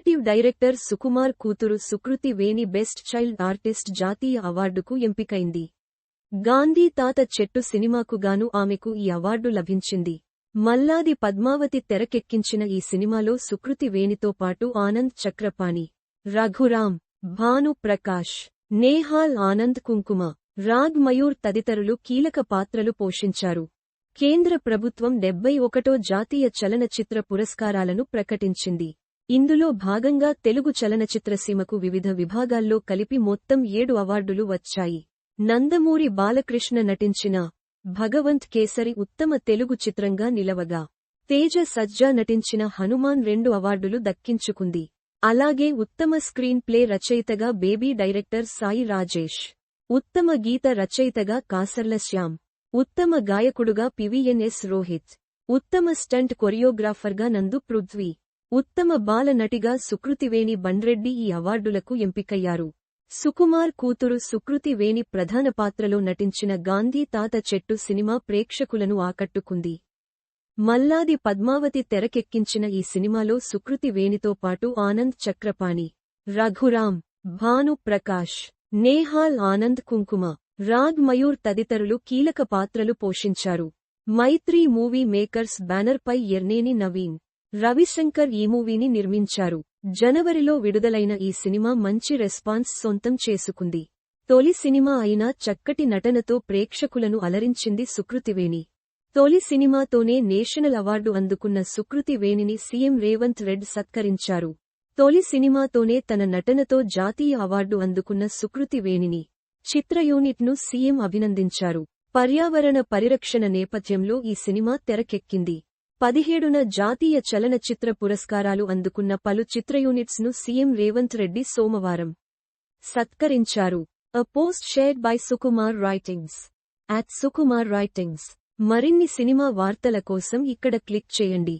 Creative director Sukumar కూతురు Sukriti Veni best child artist జాతీయ అవార్డుకు ఎంపికైంది. గాంధీ తాత చెట్టు సినిమాకు గాను ఆమెకు ఈ అవార్డు లభించింది. మల్లాది పద్మావతి తెరకెక్కించిన ఈ సినిమాలో సుకృతి వేణితో పాటు ఆనంద్ చక్రపాణి రఘురాం భాను ప్రకాష్ నేహాల్ ఆనంద్ కుంకుమ రాగ్ మయూర్ తదితరులు కీలక పాత్రలు పోషించారు. కేంద్ర ప్రభుత్వం డెబ్బై ఒకటో జాతీయ చలనచిత్ర పురస్కారాలను ప్రకటించింది. ఇందులో భాగంగా తెలుగు చలనచిత్రసీమకు వివిధ విభాగాల్లో కలిపి మొత్తం ఏడు అవార్డులు వచ్చాయి. నందమూరి బాలకృష్ణ నటించిన భగవంత్ కేసరి ఉత్తమ తెలుగు చిత్రంగా నిలవగా. తేజ సజ్జా నటించిన హనుమాన్ రెండు అవార్డులు దక్కించుకుంది. అలాగే ఉత్తమ స్క్రీన్ ప్లే రచయితగా బేబీ డైరెక్టర్ సాయి రాజేష్. ఉత్తమ గీత రచయితగా కాసర్ల శ్యామ్. ఉత్తమ గాయకుడుగా పివిఎన్ఎస్ రోహిత్. ఉత్తమ స్టంట్ కొరియోగ్రాఫర్గా నందు పృథ్వీ. ఉత్తమ బాల నటిగా సుకృతివేణి బండ్రెడ్డి ఈ అవార్డులకు ఎంపికయ్యారు. సుకుమార్ కూతురు సుకృతి వేణి ప్రధాన పాత్రలో నటించిన గాంధీ తాత చెట్టు సినిమా ప్రేక్షకులను ఆకట్టుకుంది. మల్లాది పద్మావతి తెరకెక్కించిన ఈ సినిమాలో సుకృతి వేణితో పాటు ఆనంద్ చక్రపాణి రఘురాం భాను ప్రకాష్ నేహాల్ ఆనంద్ కుంకుమ రాగ్ మయూర్ తదితరులు కీలక పాత్రలు పోషించారు. మైత్రి మూవీ మేకర్స్ బ్యానర్పై ఎర్నేని నవీన్ రవిశంకర్ ఈ మూవీని నిర్మించారు. జనవరిలో విడుదలైన ఈ సినిమా మంచి రెస్పాన్స్ సొంతం చేసుకుంది. తొలి సినిమా అయినా చక్కటి నటనతో ప్రేక్షకులను అలరించింది సుకృతివేణి తొలి సినిమాతోనే నేషనల్ అవార్డు అందుకున్న సుకృతి వేణిని సీఎం రేవంత్ రెడ్ సత్కరించారు. తొలి సినిమాతోనే తన నటనతో జాతీయ అవార్డు అందుకున్న సుకృతి వేణిని చిత్ర యూనిట్ను సీఎం అభినందించారు. పర్యావరణ పరిరక్షణ నేపథ్యంలో ఈ సినిమా తెరకెక్కింది. పదిహేడున జాతీయ చలనచిత్ర పురస్కారాలు అందుకున్న పలు చిత్ర యూనిట్స్ను సీఎం రేవంత్ రెడ్డి సోమవారం సత్కరించారు. A post shared by Sukumar writings at Sukumar writings మరిన్ని సినిమా వార్తల కోసం ఇక్కడ క్లిక్ చేయండి.